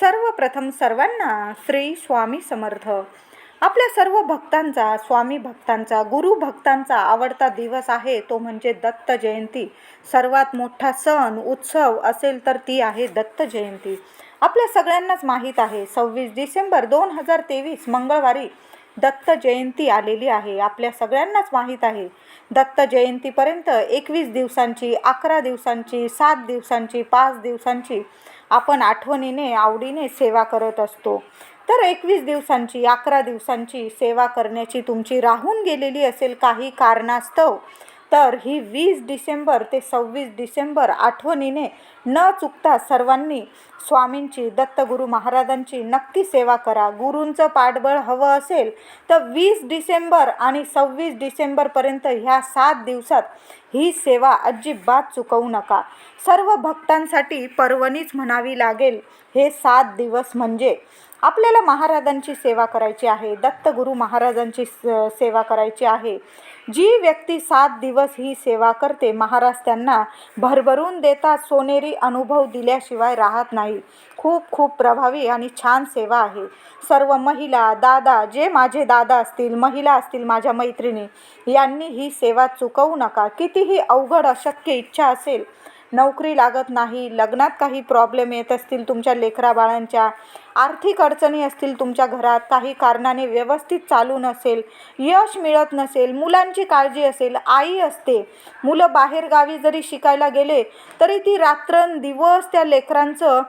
सर्वप्रथम सर्वांना श्री स्वामी समर्थ. आपल्या सर्व भक्तांचा स्वामी भक्तांचा गुरु भक्तांचा आवडता दिवस आहे तो म्हणजे दत्त जयंती. सर्वात मोठा सण उत्सव असेल तर ती आहे दत्त जयंती. आपल्या सगळ्यांनाच माहीत आहे सव्वीस डिसेंबर दोन हजार तेवीस मंगळवारी दत्त जयंती आलेली आहे. आपल्या सगळ्यांनाच माहीत आहे. दत्त जयंतीपर्यंत एकवीस दिवसांची अकरा दिवसांची सात दिवसांची पाच दिवसांची आपण आठवणीने आवडीने सेवा करत असतो. तर एकवीस दिवसांची अकरा दिवसांची सेवा करण्याची तुमची राहून गेलेली असेल काही कारणास्तव तर ही वीस डिसेंबर ते सव्वीस डिसेंबर आठवणीने न चुकता सर्वांनी स्वामींची दत्तगुरू महाराजांची नक्की सेवा करा. गुरूंचं पाठबळ हवं असेल तर वीस डिसेंबर आणि सव्वीस डिसेंबरपर्यंत ह्या सात दिवसात ही सेवा अजिबात चुकवू नका. सर्व भक्तांसाठी पर्वणीच म्हणावी लागेल हे सात दिवस म्हणजे. आपल्याला महाराजांची सेवा करायची आहे दत्तगुरू महाराजांची स- सेवा करायची आहे. जी व्यक्ती सात दिवस ही सेवा करते महाराज त्यांना भरभरून देतात सोनेरी अनुभव दिल्याशिवाय राहत नाही. खूप खूप प्रभावी आणि छान सेवा आहे. सर्व महिला दादा जे माझे दादा असतील महिला असतील माझ्या मैत्रिणी यांनी ही सेवा चुकवू नका. कितीही अवघड अशक्य इच्छा असेल नोकरी लागत नाही लग्नात काही प्रॉब्लेम येत असतील तुमच्या लेकरा बाळांच्या आर्थिक अडचणी असतील तुमच्या घरात काही कारणाने व्यवस्थित चालू नसेल यश मिळत नसेल मुलांची काळजी असेल आई असते मुलं बाहेरगावी जरी शिकायला गेले तरी ती रात्रंदिवस त्या लेकरांचं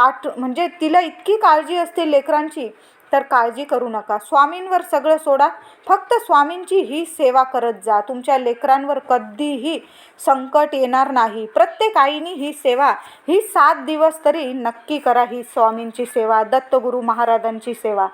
आठ म्हणजे तिला इतकी काळजी असते लेकरांची तर काळजी करू नका. स्वामींवर सगळं सोडा. फक्त स्वामींची ही सेवा करत जा. तुमच्या लेकरांवर कधीही संकट येणार नाही. प्रत्येक आईनी ही सेवा ही सात दिवस तरी नक्की करा ही स्वामींची सेवा दत्तगुरू महाराजांची सेवा.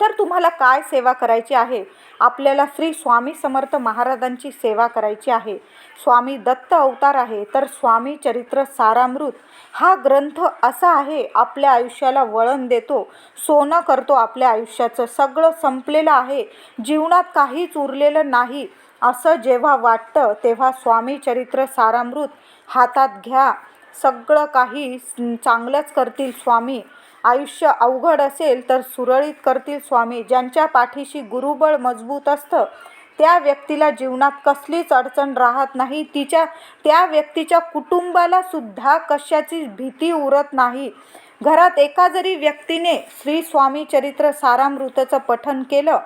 तर तुम्हाला काय सेवा करायची आहे? आपल्याला श्री स्वामी समर्थ महाराजांची सेवा करायची आहे. स्वामी दत्त अवतार आहे तर स्वामी चरित्र सारामृत. हा ग्रंथ असा आहे आपल्या आयुष्याला वळण देतो सोनं करतो आपल्या आयुष्याचं. सगळं संपलेलं आहे. जीवनात काहीच उरलेलं नाही. असं जेव्हा वाटतं तेव्हा स्वामी चरित्र सारामृत हातात घ्या. सगळं काही चांगलंच करतील स्वामी. आयुष्य अवघड असेल तर सुरळीत करतील स्वामी. ज्यांच्या पाठीशी गुरुबळ मजबूत असतं त्या व्यक्तीला जीवनात कसलीच अडचण राहत नाही. तिच्या त्या व्यक्तीच्या कुटुंबाला सुद्धा कशाची भीती उरत नाही. घरात एका जरी व्यक्तीने श्री स्वामी चरित्र सारामृतचं पठन केलं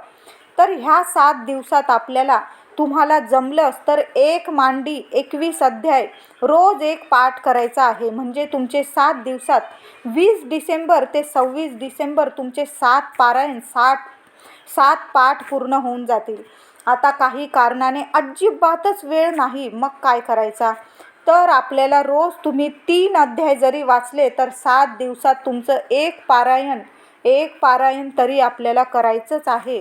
तर ह्या सात दिवसात आपल्याला तुम्हाला जमलंच तर एक मांडी एकवीस अध्याय रोज एक पाठ करायचा आहे. म्हणजे तुमचे सात दिवसात वीस डिसेंबर ते सव्वीस डिसेंबर तुमचे सात पारायण साठ सात पाठ पूर्ण होऊन जातील. आता काही कारणाने अजिबातच वेळ नाही. मग काय करायचा? तर आपल्याला रोज तुम्ही तीन अध्याय जरी वाचले तर सात दिवसात तुमचं एक पारायण एक पारायण तरी आपल्याला करायचंच आहे.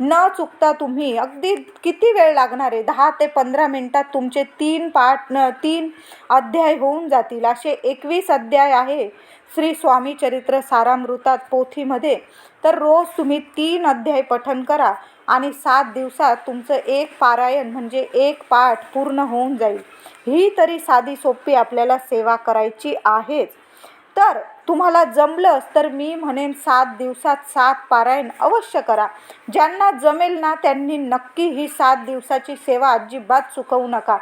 न चुकता तुम्ही अगदी किती वेळ लागणार आहे? दहा ते पंधरा मिनटात तुमचे तीन पाठ न तीन अध्याय होऊन जातील. असे एकवीस अध्याय आहे श्री स्वामी चरित्र सारामृतात पोथीमध्ये. तर रोज तुम्ही तीन अध्याय पठन करा आणि सात दिवसात तुमचं एक पारायण म्हणजे एक पाठ पूर्ण होऊन जाईल. ही तरी साधी सोपी आपल्याला सेवा करायची आहेच. तर तुम्हाला जमलंच तर मी म्हणेन सात दिवसात सात पारायण अवश्य करा. ज्यांना जमेल ना त्यांनी नक्की ही सात दिवसाची सेवा अजिबात चुकवू नका.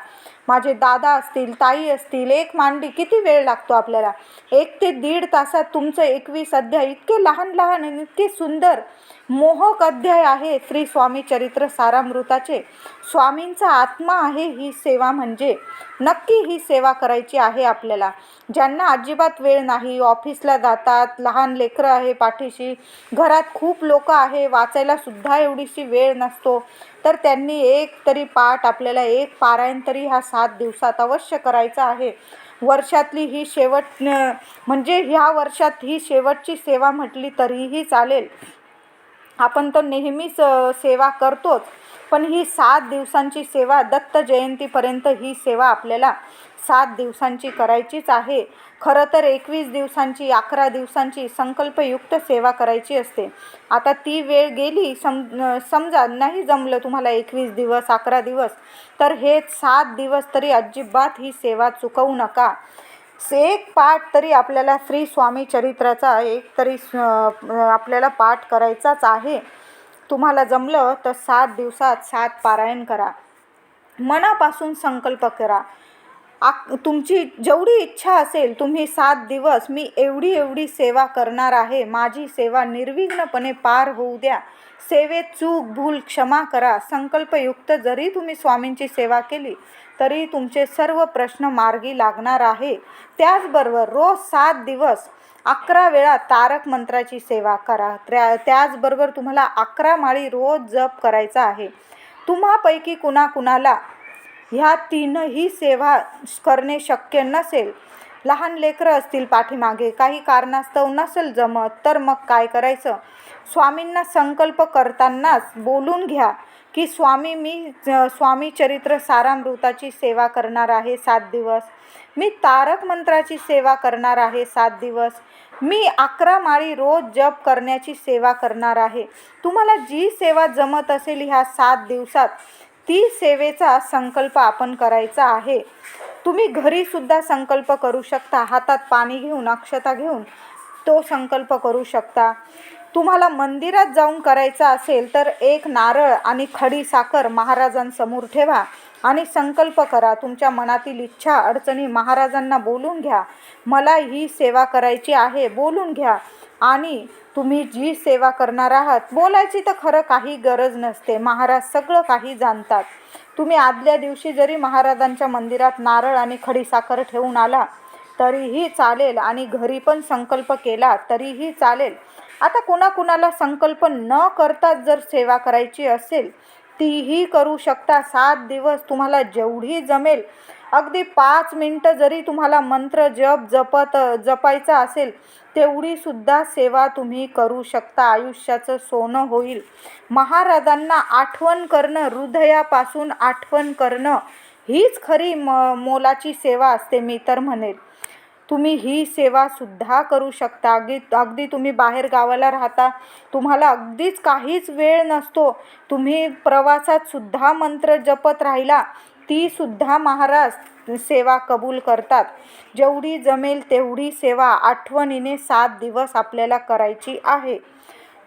माझे दादा असतील ताई असतील एक मांडी किती वेळ लागतो आपल्याला? एक ते दीड तासात तुमचं एकवीस अध्याय इतके लहान लहान आणि इतके सुंदर मोहक अध्याय आहे श्री स्वामी चरित्र सारामृताचे. स्वामींचा आत्मा आहे ही सेवा म्हणजे नक्की ही सेवा करायची आहे आपल्याला. ज्यांना अजिबात वेळ नाही ऑफिस ऑफिसला जातात लहान लेकरं आहे पाठीशी घरात खूप लोक आहे वाचायला सुद्धा एवढीशी वेळ नसतो. तर त्यांनी एक तरी पाठ आपल्याला एक पारायण तरी हा सात दिवसात अवश्य करायचा आहे. वर्षातली ही शेवट म्हणजे ह्या वर्षात ही शेवटची सेवा म्हटली तरीही चालेल. आपण तर नेहमीच सेवा करतोच पण ही सात दिवसांची सेवा दत्त जयंतीपर्यंत ही सेवा आपल्याला सात दिवसांची करायचीच आहे. खरं तर एकवीस दिवसांची अकरा दिवसांची संकल्पयुक्त सेवा करायची असते. आता ती वेळ गेली सम समजा नाही जमलं तुम्हाला एकवीस दिवस अकरा दिवस तर हे सात दिवस तरी अजिबात ही सेवा चुकवू नका. एक पाठ तरी आपल्याला श्री स्वामी चरित्राचा एक तरी आपल्याला पाठ करायचाच आहे. तुम्हाला जमलं तर सात दिवसात सात पारायण करा. मनापासून संकल्प करा. आक तुमची जेवढी इच्छा असेल तुम्ही सात दिवस मी एवढी एवढी सेवा करणार आहे. माझी सेवा निर्विघ्नपणे पार होऊ द्या. सेवेत चूक भूल क्षमा करा. संकल्पयुक्त जरी तुम्ही स्वामींची सेवा केली तरी तुमचे सर्व प्रश्न मार्गी लागणार आहे. त्याचबरोबर रोज सात दिवस अकरा वेळा तारक मंत्राची सेवा करा. त्या त्याचबरोबर तुम्हाला अकरा माळी रोज जप करायचा आहे. तुम्हापैकी कुणाकुणाला ह्या तीनही सेवा करणे शक्य नसेल. लहान लेकरं असतील पाठीमागे काही कारणास्तव नसेल जमत तर मग काय करायचं? स्वामींना संकल्प करतानाच बोलून घ्या की स्वामी मी स्वामी चरित्र सारामृताची सेवा करणार आहे सात दिवस. मी तारक मंत्राची सेवा करणार आहे सात दिवस. मी अकरा माळी रोज जप करण्याची सेवा करणार आहे. तुम्हाला जी सेवा जमत असेल ह्या सात दिवसात ती सेवेचा संकल्प आपण करायचा आहे. तुम्ही घरीसुद्धा संकल्प करू शकता. हातात पाणी घेऊन अक्षता घेऊन तो संकल्प करू शकता. तुम्हाला मंदिरात जाऊन करायचा असेल तर एक नारळ आणि खडी साखर महाराजांसमोर ठेवा आणि संकल्प करा. तुमच्या मनातील इच्छा अडचणी महाराजांना बोलून घ्या. मला ही सेवा करायची आहे बोलून घ्या. आणि तुम्ही जी सेवा करणार आहात बोलायची तर खरं काही गरज नसते. महाराज सगळं काही जाणतात. तुम्ही आदल्या दिवशी जरी महाराजांच्या मंदिरात नारळ आणि खडीसाखर ठेवून आला तरीही चालेल आणि घरी पण संकल्प केला तरीही चालेल. आता कुणाकुणाला संकल्प न करताच जर सेवा करायची असेल तीही करू शकता. सात दिवस तुम्हाला जेवढी जमेल अगदी पाच मिनटं जरी तुम्हाला मंत्र जप जपत जपायचा असेल तेवढीसुद्धा सेवा तुम्ही करू शकता. आयुष्याचं सोनं होईल. महाराजांना आठवण करणं हृदयापासून आठवण करणं हीच खरी म मोलाची सेवा असते मी तर म्हणेल. तुम्ही ही सेवासुद्धा करू शकता. अगदी अगदी तुम्ही बाहेर गावाला राहता तुम्हाला अगदीच काहीच वेळ नसतो. तुम्ही प्रवासात सुद्धा मंत्र जपत राहिला ती सुद्धा महाराज सेवा कबूल करतात. जेवढी जमेल तेवढी सेवा आठवणीने सात दिवस आपल्याला करायची आहे.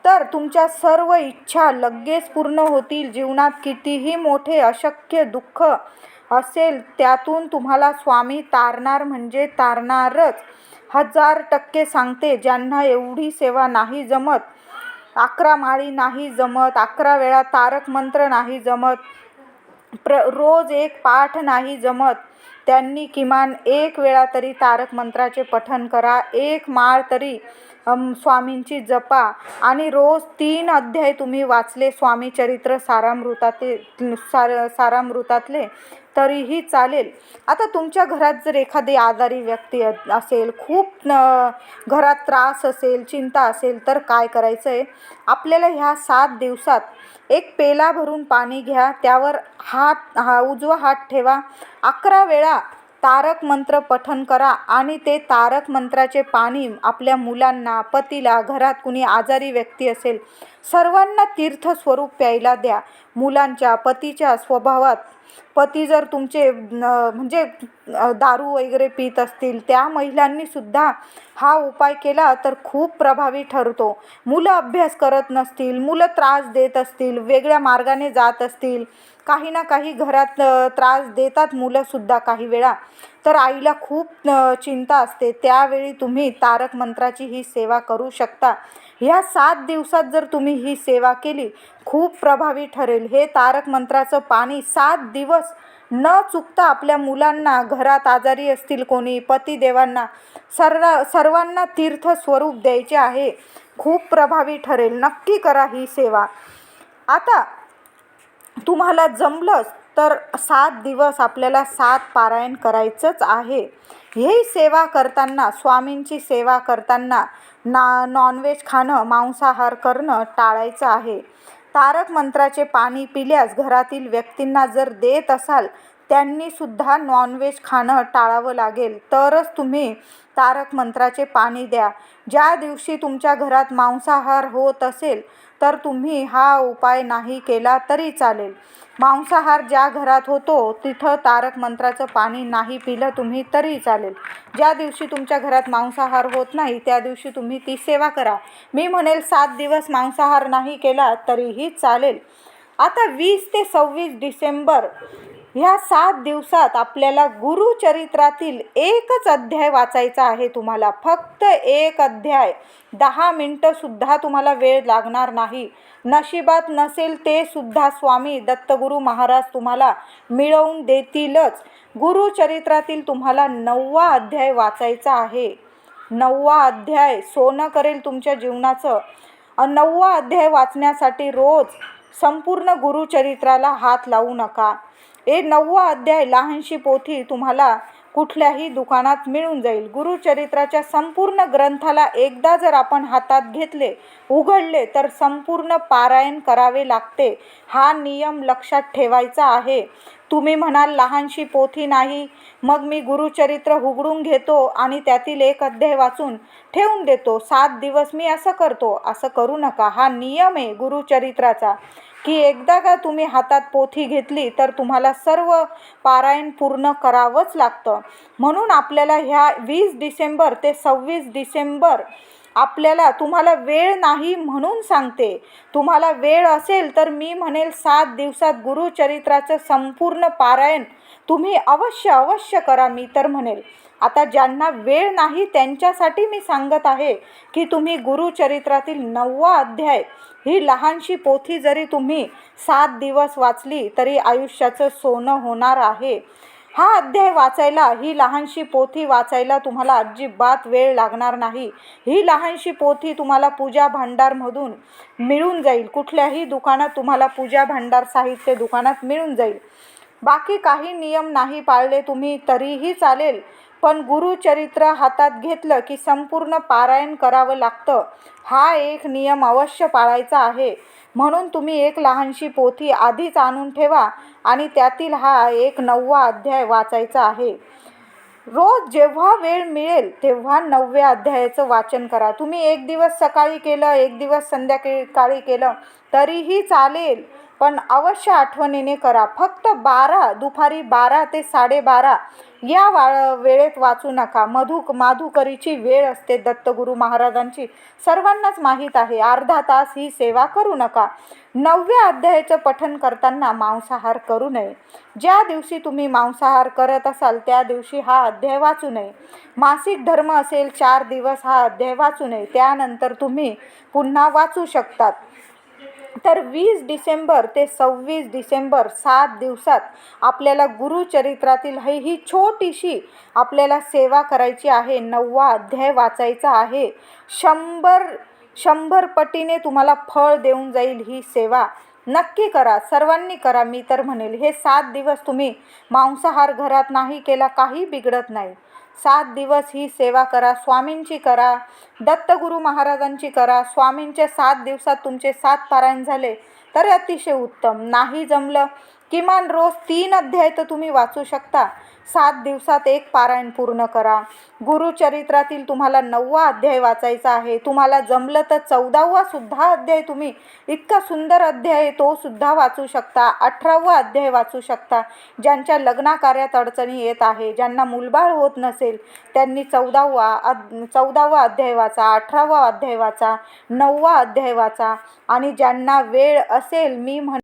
तर तुमच्या सर्व इच्छा लगेच पूर्ण होतील. जीवनात कितीही मोठे अशक्य दुःख असेल त्यातून तुम्हाला स्वामी तारणार म्हणजे तारणारच. हजार टक्के सांगते ज्यांना एवढी सेवा नाही जमत अकरा माळी नाही जमत अकरा वेळा तारक मंत्र नाही जमत प्र रोज एक पाठ नाही जमत. त्यांनी किमान एक वेळा तरी तारक मंत्राचे पठन करा एक माळ तरी स्वामींची जपा आणि रोज तीन अध्याय तुम्ही वाचले स्वामी चरित्र सारामृतातील सार सारामृतातले. तरीही चालेल. आता तुमच्या घरात जर एखादी आजारी व्यक्ती असेल खूप घरात त्रास असेल चिंता असेल तर काय करायचं आहे आपल्याला ह्या सात दिवसात एक पेला भरून पाणी घ्या त्यावर हात हा उजवा हात ठेवा. अकरा वेळा तारक मंत्र पठन करा आणि ते तारक मंत्राचे पाणी आपल्या मुलांना पतीला घरात कुणी आजारी व्यक्ती असेल सर्वांना तीर्थ स्वरूप प्यायला द्या. मुलांच्या पतीच्या स्वभावात. पती जर तुमचे म्हणजे दारू वगैरे पित असतील त्या महिलांनी सुद्धा हा उपाय केला तर खूप प्रभावी ठरतो. मुलं अभ्यास करत नसतील मुलं त्रास देत असतील वेगळ्या मार्गाने जात असतील काही ना काही घरात त्रास देतात मुलंसुद्धा काही वेळा. तर आईला खूप चिंता असते. त्यावेळी तुम्ही तारक मंत्राची ही सेवा करू शकता. ह्या सात दिवसात जर तुम्ही ही सेवा केली खूप प्रभावी ठरेल. हे तारक मंत्राचं पाणी सात दिवस न चुकता आपल्या मुलांना घरात आजारी असतील कोणी पतिदेवांना सर्व सर्वांना तीर्थ स्वरूप द्यायचे आहे. खूप प्रभावी ठरेल. नक्की करा ही सेवा. आता तुम्हाला जमलंच तर सात दिवस आपल्याला सात पारायण करायचंच आहे. ही सेवा करताना स्वामींची सेवा करताना ना नॉनव्हेज खाणं मांसाहार करणं टाळायचं आहे. तारक मंत्राचे पाणी पिल्यास घरातील व्यक्तींना जर देत असाल त्यांनीसुद्धा नॉनव्हेज खाणं टाळावं लागेल. तरच तुम्ही तारक मंत्राचे पाणी द्या. ज्या दिवशी तुमच्या घरात मांसाहार होत असेल तर तुम्ही हा उपाय नाही केला तरी चालेल. मांसाहार ज्या घरात होतो तिथं तारक मंत्राचं पाणी नाही पिलं तुम्ही तरी चालेल. ज्या दिवशी तुमच्या घरात मांसाहार होत नाही त्या दिवशी तुम्ही ती सेवा करा. मी म्हणेल सात दिवस मांसाहार नाही केला तरीही चालेल. आता वीस ते सव्वीस डिसेंबर ह्या सात दिवसात आपल्याला गुरुचरित्रातील एकच अध्याय वाचायचा आहे तुम्हाला. फक्त एक अध्याय. दहा मिनटंसुद्धा तुम्हाला वेळ लागणार नाही. नशिबात नसेल ते सुद्धा स्वामी दत्तगुरू महाराज तुम्हाला मिळवून देतीलच. गुरुचरित्रातील तुम्हाला नववा अध्याय वाचायचा आहे. नववा अध्याय सोनं करेल तुमच्या जीवनाचं. नववा अध्याय वाचण्यासाठी रोज संपूर्ण गुरुचरित्राला हात लावू नका. हे नववा अध्याय लहानशी पोथी तुम्हाला कुठल्याही दुकानात मिळून जाईल. गुरुचरित्राच्या संपूर्ण ग्रंथाला एकदा जर आपण हातात घेतले उघडले तर संपूर्ण पारायण करावे लागते. हा नियम लक्षात ठेवायचा आहे. तुम्ही म्हणाल लहानशी पोथी नाही. मग मी गुरुचरित्र उघडून घेतो आणि त्यातील एक अध्याय वाचून ठेवून देतो. सात दिवस मी असं करतो. असं करू नका. हा नियम आहे गुरुचरित्राचा. की एकदा का तुम्ही हातात पोथी घेतली तर तुम्हाला सर्व पारायण पूर्ण करावंच लागतं. म्हणून आपल्याला ह्या वीस डिसेंबर ते सव्वीस डिसेंबर आपल्याला तुम्हाला वेळ नाही म्हणून सांगते. तुम्हाला वेळ असेल तर मी म्हणेल सात दिवसात गुरुचरित्राचं संपूर्ण पारायण तुम्ही अवश्य अवश्य करा मी तर म्हणेल. आता ज्यांना वेळ नाही त्यांच्यासाठी मी सांगत आहे की तुम्ही गुरुचरित्रातील नववा अध्याय ही लहानशी पोथी जरी तुम्ही सात दिवस वाचली तरी आयुष्याचं सोनं होणार आहे. हा अध्याय वाचायला ही लहानशी पोथी वाचायला तुम्हाला अजिबात वेळ लागणार नाही. ही लहानशी पोथी तुम्हाला पूजा भांडारमधून मिळून जाईल. कुठल्याही दुकानात तुम्हाला पूजा भांडार साहित्य दुकानात मिळून जाईल. बाकी काही नियम नाही पाळले तुम्ही तरीही चालेल. पण गुरुचरित्र हातात घेतलं की संपूर्ण पारायण करावं लागतं. हा एक नियम अवश्य पाळायचा आहे. म्हणून तुम्ही एक लहानशी पोथी आधीच आणून ठेवा आणि त्यातील हा एक नववा अध्याय वाचायचा आहे. रोज जेव्हा वेळ मिळेल तेव्हा नवव्या अध्यायाचं वाचन करा. तुम्ही एक दिवस सकाळी केलं एक दिवस संध्याकाळी केलं तरीही चालेल. पण अवश्य आठवणीने करा. फक्त बारा दुपारी बारा ते साडेबारा या वा वेळेत वाचू नका. मधुक माधुकरीची वेळ असते दत्तगुरू महाराजांची. सर्वांनाच माहीत आहे अर्धा तास ही सेवा करू नका. नवव्या अध्यायाचं पठन करताना मांसाहार करू नये. ज्या दिवशी तुम्ही मांसाहार करत असाल त्या दिवशी हा अध्याय वाचू नये. मासिक धर्म असेल चार दिवस हा अध्याय वाचू नये. त्यानंतर तुम्ही पुन्हा वाचू शकतात. तर वीस डिसेंबर ते सव्वीस डिसेंबर सात दिवसात आपल्याला गुरुचरित्रातील ही ही छोटीशी आपल्याला सेवा करायची आहे. नववा अध्याय वाचायचा आहे. शंभर शंभर पटीने तुम्हाला फळ देऊन जाईल ही सेवा. नक्की करा सर्वांनी करा. मी तर म्हणेल हे सात दिवस तुम्ही मांसाहार घरात नाही केला काही बिघडत नाही. सात दिवस ही सेवा करा स्वामींची करा दत्तगुरू महाराजांची करा. स्वामींच्या सात दिवसात तुमचे सात पारायण झाले तर अतिशय उत्तम. नाही जमलं किमान रोज तीन अध्याय तर तुम्ही वाचू शकता. सात दिवसात एक पारायण पूर्ण करा. गुरुचरित्रातील तुम्हाला नववा अध्याय वाचायचा आहे. तुम्हाला जमलं तर चौदावा सुद्धा अध्याय तुम्ही इतका सुंदर अध्याय आहे तो सुद्धा वाचू शकता. अठरावा अध्याय वाचू शकता. ज्यांच्या लग्नाकार्यात अडचणी येत आहे ज्यांना मुलबाळ होत नसेल त्यांनी चौदावा अद चौदावा अध्याय वाचा अठरावा अध्याय वाचा नववा अध्याय वाचा. आणि ज्यांना वेळ असेल मी म्हण